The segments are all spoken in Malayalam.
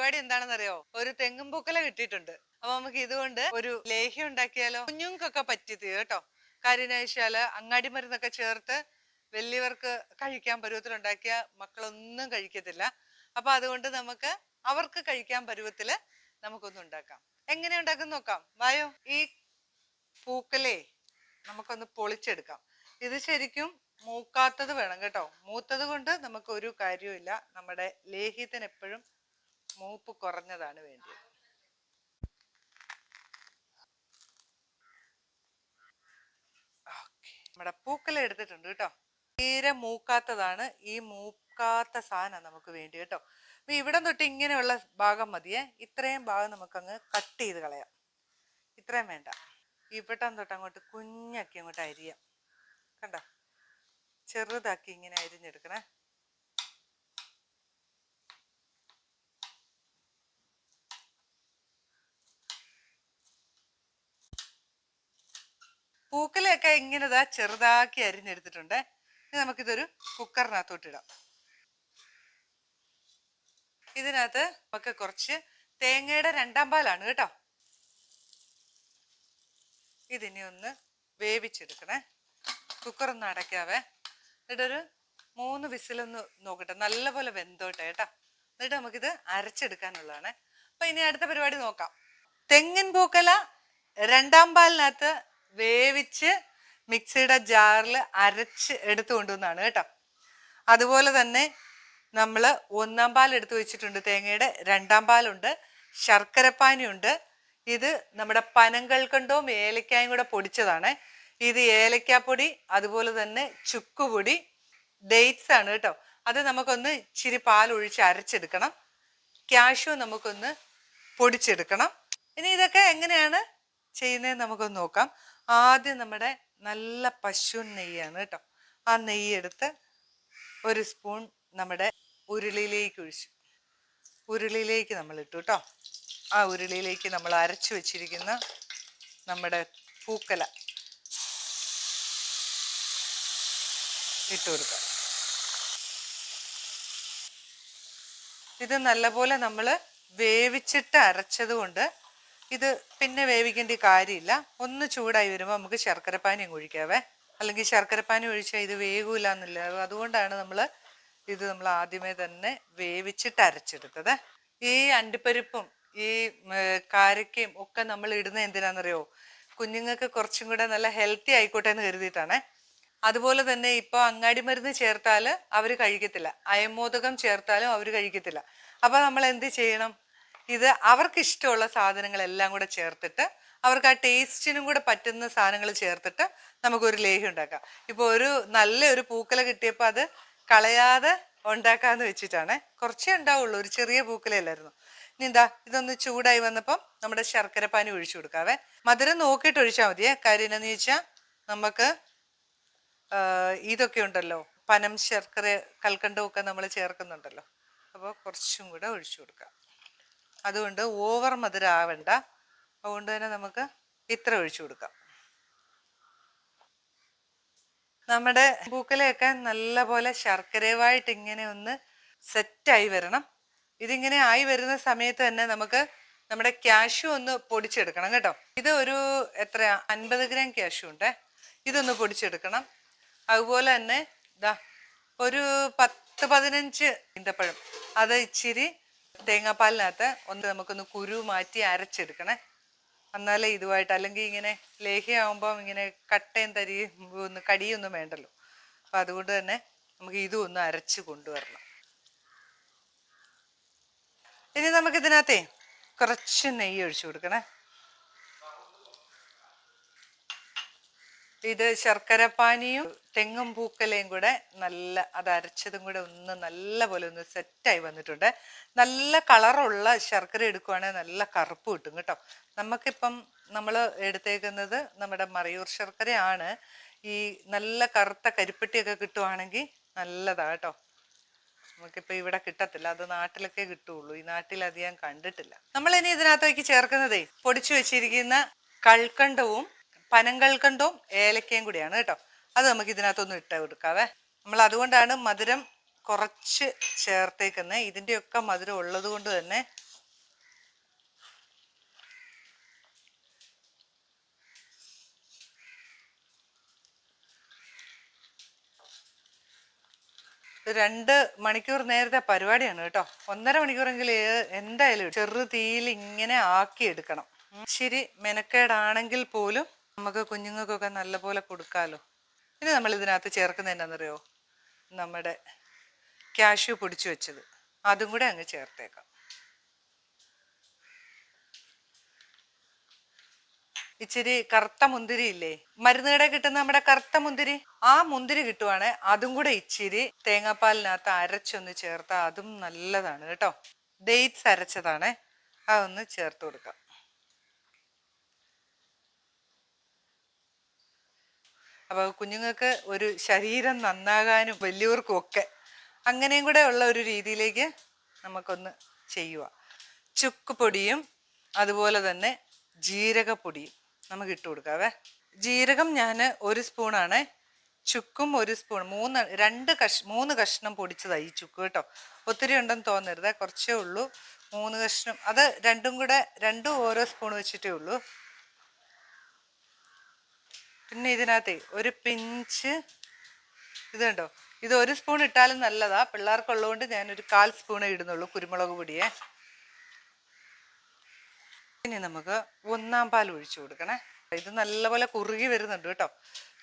പരിപാടി എന്താണെന്നറിയോ? ഒരു തെങ്ങും പൂക്കല കിട്ടിയിട്ടുണ്ട്. അപ്പൊ നമുക്ക് ഇതുകൊണ്ട് ഒരു ലേഹ്യം ഉണ്ടാക്കിയാലോ? കുഞ്ഞുങ്ങൾക്കൊക്കെ പറ്റിയത് കേട്ടോ. കാര്യം വെച്ചാൽ അങ്ങാടി മരുന്നൊക്കെ ചേർത്ത് വലിയവർക്ക് കഴിക്കാൻ പരുവത്തിലുണ്ടാക്കിയ മക്കളൊന്നും കഴിക്കത്തില്ല. അപ്പൊ അതുകൊണ്ട് നമുക്ക് അവർക്ക് കഴിക്കാൻ പരുവത്തിൽ നമുക്കൊന്ന് ഉണ്ടാക്കാം. എങ്ങനെ ഉണ്ടാക്കും നോക്കാം. വായോ? ഈ പൂക്കലേ നമുക്കൊന്ന് പൊളിച്ചെടുക്കാം. ഇത് ശരിക്കും മൂക്കാത്തത് വേണം കേട്ടോ. മൂത്തത് കൊണ്ട് നമുക്ക് ഒരു കാര്യവുമില്ല. നമ്മുടെ ലേഹ്യത്തിന് എപ്പോഴും മൂപ്പ് കുറഞ്ഞതാണ് വേണ്ടത്. നമ്മുടെ പൂക്കല എടുത്തിട്ടുണ്ട് കേട്ടോ. തീരെ മൂക്കാത്തതാണ്. ഈ മൂക്കാത്ത സാധനം നമുക്ക് വേണ്ടി കേട്ടോ. അപ്പൊ ഇവിടെ തൊട്ട് ഇങ്ങനെയുള്ള ഭാഗം മതിയേ. ഇത്രയും ഭാഗം നമുക്കങ്ങ് കട്ട് ചെയ്ത് കളയാം. ഇത്രയും വേണ്ട. ഇവിടം തൊട്ട് അങ്ങോട്ട് കുഞ്ഞാക്കി അങ്ങോട്ട് അരിയാം. കണ്ടോ? ചെറുതാക്കി ഇങ്ങനെ അരിഞ്ഞെടുക്കണേ. ദാ ചെറുതാക്കി അരിഞ്ഞെടുത്തിട്ടുണ്ട്. ഇനി നമുക്കിതൊരു കുക്കറിനകത്തോട്ടിടാം ഇതിനകത്ത് നമുക്ക് കുറച്ച് തേങ്ങയുടെ രണ്ടാം പാലാണ് കേട്ടോ. ഇതിനി ഒന്ന് വേവിച്ചെടുക്കണേ. കുക്കർ ഒന്ന് അടയ്ക്കാവേ. എന്നിട്ടൊരു മൂന്ന് വിസിലൊന്ന് നോക്കട്ടെ. നല്ലപോലെ വെന്തോട്ടെ കേട്ടോ. എന്നിട്ട് നമുക്കിത് അരച്ചെടുക്കാനുള്ളതാണ്. അപ്പൊ ഇനി അടുത്ത പരിപാടി നോക്കാം. തെങ്ങിൻ പൂക്കല രണ്ടാം പാലിനകത്ത് വേവിച്ച് മിക്സിയുടെ ജാറിൽ അരച്ച് എടുത്തു കൊണ്ടുവന്നാണ് കേട്ടോ. അതുപോലെ തന്നെ നമ്മൾ ഒന്നാം പാൽ എടുത്തു വെച്ചിട്ടുണ്ട്. തേങ്ങയുടെ രണ്ടാം പാലുണ്ട്. ശർക്കരപ്പാനിയുണ്ട്. ഇത് നമ്മുടെ പനങ്കൽക്കണ്ടവും ഏലക്കായും കൂടെ പൊടിച്ചതാണ്. ഇത് ഏലക്കാപ്പൊടി അതുപോലെ തന്നെ ചുക്കുപൊടി ഡേറ്റ്സ് ആണ് കേട്ടോ. അത് നമുക്കൊന്ന് ഇച്ചിരി പാൽ ഒഴിച്ച് അരച്ചെടുക്കണം. ക്യാഷ്യൂ നമുക്കൊന്ന് പൊടിച്ചെടുക്കണം. ഇനി ഇതൊക്കെ എങ്ങനെയാണ്? ചെയ്യുന്നതെന്ന് നമുക്കൊന്ന് നോക്കാം. ആദ്യം നമ്മുടെ നല്ല പശു നെയ്യാണ് കേട്ടോ. ആ നെയ്യ് എടുത്ത് ഒരു സ്പൂൺ നമ്മുടെ ഉരുളിയിലേക്ക് ഒഴിച്ചു. ഉരുളിയിലേക്ക് നമ്മൾ ഇട്ടു കേട്ടോ. ആ ഉരുളിയിലേക്ക് നമ്മൾ അരച്ചു വെച്ചിരിക്കുന്ന നമ്മുടെ പൂക്കല ഇട്ട് കൊടുക്കാം ഇത് നല്ലപോലെ നമ്മൾ വേവിച്ചിട്ട് അരച്ചത് കൊണ്ട് ഇത് പിന്നെ വേവിക്കേണ്ട കാര്യമില്ല. ഒന്ന് ചൂടായി വരുമ്പോൾ നമുക്ക് ശർക്കരപ്പാനിയും ഒഴിക്കാവേ. അല്ലെങ്കിൽ ശർക്കരപ്പാനി ഒഴിച്ചാൽ ഇത് വേകൂല എന്നില്ല അതുകൊണ്ടാണ് നമ്മൾ ഇത് നമ്മൾ ആദ്യമേ തന്നെ വേവിച്ചിട്ട് അരച്ചെടുത്തത്. ഈ അണ്ടിപ്പരിപ്പും ഈ കാരക്കയും ഒക്കെ നമ്മൾ ഇടുന്നത് എന്തിനാണെന്നറിയോ കുഞ്ഞുങ്ങൾക്ക് കുറച്ചും കൂടെ നല്ല ഹെൽത്തി ആയിക്കോട്ടെ എന്ന് കരുതിയിട്ടാണ്. അതുപോലെ തന്നെ ഇപ്പൊ അങ്ങാടി മരുന്ന് ചേർത്താൽ അവർ കഴിക്കത്തില്ല. അയമോദകം ചേർത്താലും അവർ കഴിക്കത്തില്ല. അപ്പോൾ നമ്മൾ എന്ത് ചെയ്യണം? ഇത് അവർക്ക് ഇഷ്ടമുള്ള സാധനങ്ങളെല്ലാം കൂടെ ചേർത്തിട്ട് അവർക്ക് ആ ടേസ്റ്റിനും കൂടെ പറ്റുന്ന സാധനങ്ങൾ ചേർത്തിട്ട് നമുക്കൊരു ലേഹ്യം ഉണ്ടാക്കാം. ഇപ്പോൾ ഒരു നല്ല ഒരു പൂക്കല കിട്ടിയപ്പോൾ അത് കളയാതെ ഉണ്ടാക്കാന്ന് വെച്ചിട്ടാണ് കുറച്ചേ ഉണ്ടാവുള്ളൂ. ഒരു ചെറിയ പൂക്കലല്ലായിരുന്നു ഇനി എന്താ ഇതൊന്ന് ചൂടായി വന്നപ്പം നമ്മുടെ ശർക്കര പാനി ഒഴിച്ചു കൊടുക്കാവേ. മധുരം നോക്കിയിട്ട് ഒഴിച്ചാൽ മതിയേ കാര്യം എന്താണെന്ന് ചോദിച്ചാൽ നമുക്ക് ഇതൊക്കെ ഉണ്ടല്ലോ. പനം ശർക്കര കൽക്കണ്ടമൊക്കെ നമ്മൾ ചേർക്കുന്നുണ്ടല്ലോ. അപ്പോൾ കുറച്ചും കൂടെ ഒഴിച്ചു കൊടുക്കാം. അതുകൊണ്ട് ഓവർ മധുരാവണ്ട അതുകൊണ്ട് തന്നെ നമുക്ക് ഇത്ര ഒഴിച്ചു കൊടുക്കാം. നമ്മുടെ പൂക്കലയൊക്കെ നല്ലപോലെ ശർക്കരയുമായിട്ട് ഇങ്ങനെ ഒന്ന് സെറ്റായി വരണം. ഇതിങ്ങനെ ആയി വരുന്ന സമയത്ത് തന്നെ നമുക്ക് നമ്മുടെ ക്യാഷു ഒന്ന് പൊടിച്ചെടുക്കണം കേട്ടോ. ഇത് ഒരു എത്ര അൻപത് ഗ്രാം ക്യാഷു ഉണ്ടേ. ഇതൊന്ന് പൊടിച്ചെടുക്കണം. അതുപോലെ തന്നെ ഇതാ ഒരു പത്ത് പതിനഞ്ച് ഈന്തപ്പഴം. അത് ഇച്ചിരി തേങ്ങാപ്പാലിനകത്ത് ഒന്ന് നമുക്കൊന്ന് കുരു മാറ്റി അരച്ചെടുക്കണേ. എന്നാലേ ഇതുമായിട്ട് അല്ലെങ്കിൽ ഇങ്ങനെ ലേഹ്യമാകുമ്പം ഇങ്ങനെ കട്ടയും തരിയും ഒന്ന് കടിയൊന്നും വേണ്ടല്ലോ. അപ്പം അതുകൊണ്ട് തന്നെ നമുക്ക് ഇതും ഒന്ന് അരച്ച് കൊണ്ടുവരണം. ഇനി നമുക്കിതിനകത്തേ കുറച്ച് നെയ്യ് ഒഴിച്ചു കൊടുക്കണേ. ഇത് ശർക്കര ശർക്കരപ്പാനിയും തെങ്ങും പൂക്കലയും കൂടെ നല്ല അത് അരച്ചതും കൂടെ ഒന്ന് നല്ല പോലെ ഒന്ന് സെറ്റായി വന്നിട്ടുണ്ട്. നല്ല കളറുള്ള ശർക്കര എടുക്കുവാണെങ്കിൽ നല്ല കറുപ്പ് കിട്ടും കേട്ടോ. നമുക്കിപ്പം നമ്മൾ എടുത്തേക്കുന്നത് നമ്മുടെ മറയൂർ ശർക്കരയാണ്. ഈ നല്ല കറുത്ത കരിപ്പെട്ടിയൊക്കെ കിട്ടുവാണെങ്കിൽ നല്ലതാ കേട്ടോ. നമുക്കിപ്പോൾ ഇവിടെ കിട്ടത്തില്ല അത് നാട്ടിലൊക്കെ കിട്ടുള്ളൂ ഈ നാട്ടിൽ അധികം കണ്ടിട്ടില്ല. നമ്മൾ ഇനി ഇതിനകത്തേക്ക് ചേർക്കുന്നതേ പൊടിച്ചു വെച്ചിരിക്കുന്ന കൽക്കണ്ടവും പനങ്കൽക്കണ്ടവും ഏലക്കയും കൂടിയാണ് കേട്ടോ. അത് നമുക്ക് ഇതിനകത്തൊന്നും ഇട്ട് കൊടുക്കാവേ. നമ്മൾ അതുകൊണ്ടാണ് മധുരം കുറച്ച് ചേർത്തേക്കുന്നത് ഇതിന്റെയൊക്കെ മധുരം ഉള്ളത് കൊണ്ട് തന്നെ രണ്ട് മണിക്കൂർ നേരത്തെ പരിപാടിയാണ് കേട്ടോ. ഒന്നര മണിക്കൂറെങ്കിൽ എന്തായാലും ചെറു തീയിൽ ഇങ്ങനെ ആക്കി എടുക്കണം ശരി മെനക്കേടാണെങ്കിൽ പോലും നമുക്ക് കുഞ്ഞുങ്ങൾക്കൊക്കെ നല്ലപോലെ കൊടുക്കാമല്ലോ ഇനി നമ്മൾ ഇതിനകത്ത് ചേർക്കുന്നത് എന്നാണെന്നറിയോ നമ്മുടെ കാഷ്യൂ പൊടിച്ചു വെച്ചത്. അതും കൂടെ അങ്ങ് ചേർത്തേക്കാം. ഇച്ചിരി കറുത്ത മുന്തിരി ഇല്ലേ? മരുന്ന് കിട്ടുന്ന നമ്മുടെ കറുത്ത മുന്തിരി? ആ മുന്തിരി കിട്ടുവാണെ അതും കൂടെ ഇച്ചിരി തേങ്ങാപ്പാലിനകത്ത് അരച്ചൊന്ന് ചേർത്താൽ അതും നല്ലതാണ് കേട്ടോ. ഡേറ്റ്സ് അരച്ചതാണേ. അതൊന്ന് ചേർത്ത് കൊടുക്കാം. അപ്പോൾ കുഞ്ഞുങ്ങൾക്ക് ഒരു ശരീരം നന്നാകാനും വലിയവർക്കും ഒക്കെ അങ്ങനെയും കൂടെ ഉള്ള ഒരു രീതിയിലേക്ക് നമുക്കൊന്ന് ചെയ്യുക ചുക്ക് പൊടിയും അതുപോലെ തന്നെ ജീരകപ്പൊടിയും നമുക്ക് ഇട്ട് കൊടുക്കാവേ. ജീരകം ഞാൻ ഒരു സ്പൂണാണ്. ചുക്കും ഒരു സ്പൂൺ. മൂന്ന് രണ്ട് കഷ് മൂന്ന് കഷ്ണം പൊടിച്ചതായി ഈ ചുക്ക് കേട്ടോ. ഒത്തിരി ഉണ്ടെന്ന് തോന്നരുത് കുറച്ചേ ഉള്ളൂ. മൂന്ന് കഷ്ണം. അത് രണ്ടും കൂടെ രണ്ടും ഓരോ സ്പൂൺ വെച്ചിട്ടേ ഉള്ളൂ. പിന്നെ ഇതിനകത്തെ ഒരു പിഞ്ച് ഇത് കണ്ടോ? ഇത് ഒരു സ്പൂൺ ഇട്ടാലും നല്ലതാ. പിള്ളേർക്കുള്ളതുകൊണ്ട് ഞാനൊരു കാൽ സ്പൂണേ ഇടുന്നുള്ളൂ കുരുമുളക് പൊടിയെ. ഇനി നമുക്ക് ഒന്നാം പാൽ ഒഴിച്ചു കൊടുക്കണേ. ഇത് നല്ലപോലെ കുറുകി വരുന്നുണ്ട് കേട്ടോ.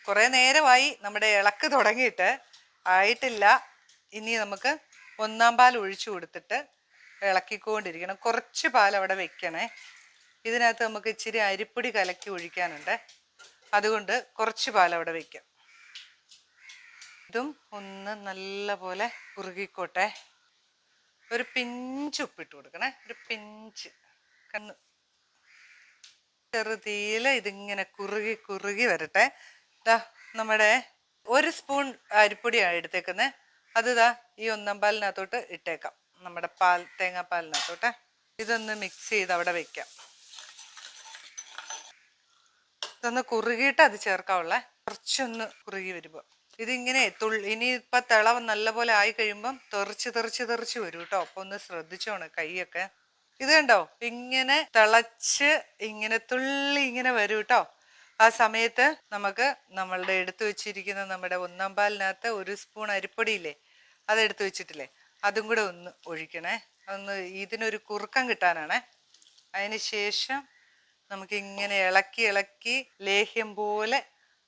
കുറേ നേരമായി നമ്മുടെ ഇളക്ക് തുടങ്ങിയിട്ട് ആയിട്ടില്ല. ഇനി നമുക്ക് ഒന്നാം പാൽ ഒഴിച്ചു കൊടുത്തിട്ട് ഇളക്കിക്കൊണ്ടിരിക്കണം. കുറച്ച് പാൽ അവിടെ വെക്കണേ. ഇതിനകത്ത് നമുക്ക് ഇച്ചിരി അരിപ്പൊടി കലക്കി ഒഴിക്കാനുണ്ട്. അതുകൊണ്ട് കുറച്ച് പാൽ അവിടെ വെക്കാം. ഇതും ഒന്ന് നല്ല പോലെ കുറുകിക്കോട്ടെ. ഒരു പിഞ്ച് ഉപ്പിട്ട് കൊടുക്കണേ. ഒരു പിഞ്ച്. കണ്ണ്. ചെറുതീയിൽ ഇതിങ്ങനെ കുറുകി കുറുകി വരട്ടെ. ഇതാ നമ്മുടെ ഒരു സ്പൂൺ അരിപ്പൊടിയാണ് എടുത്തേക്കുന്നത് അത് ദാ ഈ ഒന്നാം പാലിനകത്തോട്ട് ഇട്ടേക്കാം. നമ്മുടെ പാൽ തേങ്ങാപ്പാലിനകത്തോട്ട് ഇതൊന്ന് മിക്സ് ചെയ്ത് അവിടെ വെക്കാം. ഇതൊന്ന് കുറുകിയിട്ട് അത് ചേർക്കാവുള്ളേ. കുറച്ചൊന്ന് കുറുകി വരുമ്പോൾ ഇതിങ്ങനെ തുള്ളി ഇനി ഇപ്പം തിളവ് നല്ലപോലെ ആയി കഴിയുമ്പം തെറിച്ച് തെറിച്ച് തെറിച്ച് വരും കേട്ടോ അപ്പൊ ഒന്ന് ശ്രദ്ധിച്ചോണം കൈയൊക്കെ. ഇത് കണ്ടോ? ഇങ്ങനെ തിളച്ച് ഇങ്ങനെ തുള്ളി ഇങ്ങനെ വരും കേട്ടോ ആ സമയത്ത് നമുക്ക് നമ്മളുടെ എടുത്തു വെച്ചിരിക്കുന്ന നമ്മുടെ ഒന്നാം പാലിനകത്ത് ഒരു സ്പൂൺ അരിപ്പൊടിയില്ലേ അത് എടുത്തു വെച്ചിട്ടില്ലേ അതും കൂടെ ഒന്ന് ഒഴിക്കണേ. ഒന്ന് ഇതിനൊരു കുറുക്കം കിട്ടാനാണേ. അതിന് ശേഷം നമുക്ക് ഇങ്ങനെ ഇളക്കി ഇളക്കി ലേഹ്യം പോലെ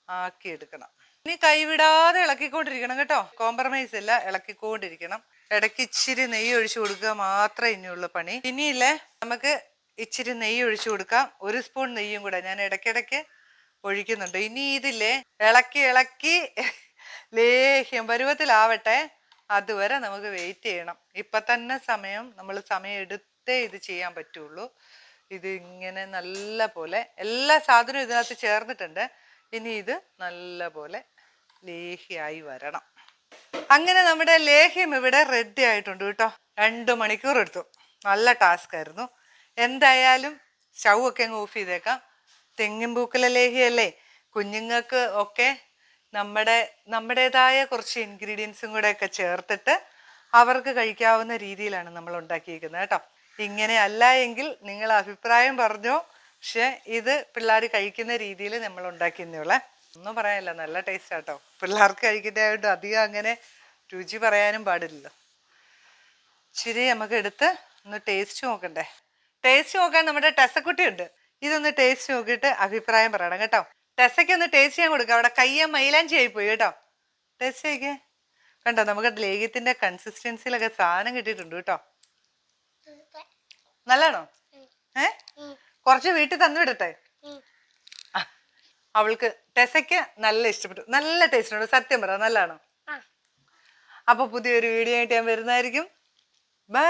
ആക്കി എടുക്കണം ഇനി കൈവിടാതെ ഇളക്കിക്കൊണ്ടിരിക്കണം കേട്ടോ. കോംപ്രമൈസ് ഇല്ല ഇളക്കിക്കൊണ്ടിരിക്കണം. ഇടയ്ക്ക് ഇച്ചിരി നെയ്യ് ഒഴിച്ചു കൊടുക്കുക മാത്രമേ ഇനിയുള്ള പണി. ഇനിയില്ലേ നമുക്ക് ഇച്ചിരി നെയ്യ് ഒഴിച്ചു കൊടുക്കാം. ഒരു സ്പൂൺ നെയ്യും കൂടെ ഞാൻ ഇടയ്ക്കിടയ്ക്ക് ഒഴിക്കുന്നുണ്ട്. ഇനി ഇതില്ലേ ഇളക്കി ഇളക്കി ലേഹ്യം പരുവത്തിലാവട്ടെ. അതുവരെ നമുക്ക് വെയിറ്റ് ചെയ്യണം. ഇപ്പൊ തന്നെ സമയം നമ്മൾ സമയം എടുത്തേ ഇത് ചെയ്യാൻ പറ്റുള്ളൂ. ഇത് ഇങ്ങനെ നല്ല പോലെ എല്ലാ സാധനവും ഇതിനകത്ത് ചേർന്നിട്ടുണ്ട്. ഇനി ഇത് നല്ല പോലെ ലേഹ്യായി വരണം. അങ്ങനെ നമ്മുടെ ലേഹ്യം ഇവിടെ റെഡി ആയിട്ടുണ്ട് കേട്ടോ. രണ്ട് മണിക്കൂർ എടുത്തു. നല്ല ടാസ്ക് ആയിരുന്നു. എന്തായാലും സ്റ്റൗ ഒക്കെ അങ്ങ് ഓഫ് ചെയ്തേക്കാം. തെങ്ങിൻ പൂക്കല ലേഹ്യല്ലേ? കുഞ്ഞുങ്ങൾക്ക് ഒക്കെ നമ്മുടെ നമ്മുടേതായ കുറച്ച് ഇൻഗ്രീഡിയൻസും കൂടെ ഒക്കെ ചേർത്തിട്ട് അവർക്ക് കഴിക്കാവുന്ന രീതിയിലാണ് നമ്മൾ ഉണ്ടാക്കിയിരിക്കുന്നത് കേട്ടോ. ഇങ്ങനെ അല്ല എങ്കിൽ നിങ്ങൾ അഭിപ്രായം പറഞ്ഞോ. പക്ഷെ ഇത് പിള്ളേർ കഴിക്കുന്ന രീതിയിൽ നമ്മൾ ഉണ്ടാക്കിയെന്നുള്ളേ ഒന്നും പറയാനില്ല നല്ല ടേസ്റ്റ് ആട്ടോ. പിള്ളേർക്ക് കഴിക്കുന്നതായിട്ട് അധികം അങ്ങനെ രുചി പറയാനും പാടില്ലല്ലോ. ശരി നമുക്ക് എടുത്ത് ഒന്ന് ടേസ്റ്റ് നോക്കണ്ടേ. ടേസ്റ്റ് നോക്കാൻ നമ്മുടെ ടെസക്കുട്ടി ഉണ്ട് ഇതൊന്ന് ടേസ്റ്റ് നോക്കിയിട്ട് അഭിപ്രായം പറയണം കേട്ടോ. ടെസയ്ക്ക് ഒന്ന് ടേസ്റ്റ് ചെയ്യാൻ കൊടുക്കുക അവിടെ കയ്യ മൈലാഞ്ചി ആയിപ്പോയി പോയി കേട്ടോ. ടേസ്റ്റ് ചെയ്യിക്കേ കണ്ടോ നമുക്ക് ലേഹ്യത്തിന്റെ കൺസിസ്റ്റൻസിയിലൊക്കെ സാധനം കിട്ടിയിട്ടുണ്ട് കേട്ടോ. നല്ലതാണോ? ഏ? കുറച്ച് വീട്ടിൽ തന്നു വിടട്ടെ അവൾക്ക് ടെസയ്ക്ക് നല്ല ഇഷ്ടപ്പെട്ടു. നല്ല ടേസ്റ്റ് ഉണ്ട്. സത്യം പറ നല്ലതാണോ? അപ്പൊ പുതിയൊരു വീഡിയോ ആയിട്ട് ഞാൻ വരുന്നതായിരിക്കും. ബൈ